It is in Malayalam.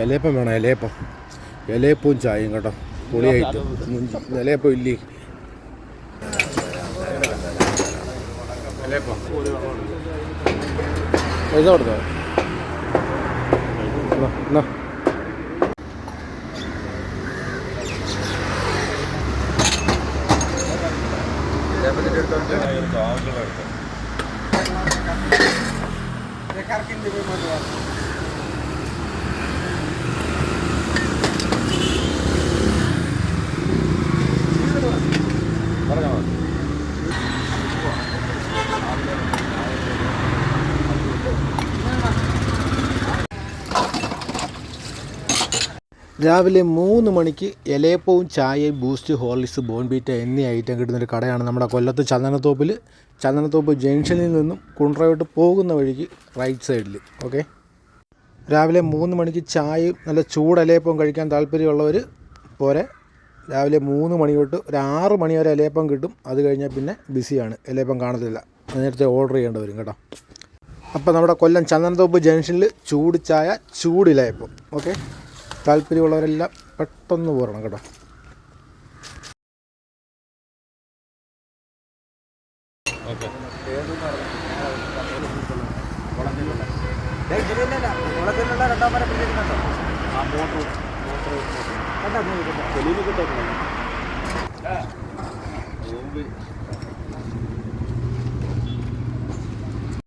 ഇലയപ്പം വേണം ഇലയപ്പം. ഇലയപ്പവും ചായയും കേട്ടോ. പൊളിയായിട്ട്. ഇലയപ്പം ഇല്ലേ? പൈസ കൊടുത്തോ? എന്നാ, എന്നാ. രാവിലെ മൂന്ന് മണിക്ക് ഇലയപ്പവും ചായയും ബൂസ്റ്റ് ഹോർലിക്സ് ബോൺബീറ്റ എന്നീ ഐറ്റം കിട്ടുന്നൊരു കടയാണ് നമ്മുടെ കൊല്ലത്ത് ചന്ദനത്തോപ്പിൽ. ചന്ദനത്തോപ്പ് ജംഗ്ഷനിൽ നിന്നും കുണ്ട്രയോട്ട് പോകുന്ന വഴിക്ക് റൈറ്റ് സൈഡിൽ ഓക്കെ? രാവിലെ മൂന്ന് മണിക്ക് ചായയും നല്ല ചൂട് ഇലയപ്പവും കഴിക്കാൻ താല്പര്യമുള്ളവർ പോരെ. രാവിലെ മൂന്ന് മണി തൊട്ട് ഒരു ആറ് മണി വരെ ഇലയപ്പം കിട്ടും. അത് കഴിഞ്ഞാൽ പിന്നെ ബിസിയാണ്. ഇലയപ്പം കാണത്തില്ല. നേരത്തെ ഓർഡർ ചെയ്യേണ്ടി വരും കേട്ടോ. അപ്പോൾ നമ്മുടെ കൊല്ലം ചന്ദനത്തോപ്പ് ജംഗ്ഷനിൽ ചൂട് ചായ ചൂടിലയപ്പം ഓക്കെ? താല്പര്യമുള്ളവരെല്ലാം പെട്ടെന്ന് പോരണം കേട്ടോ.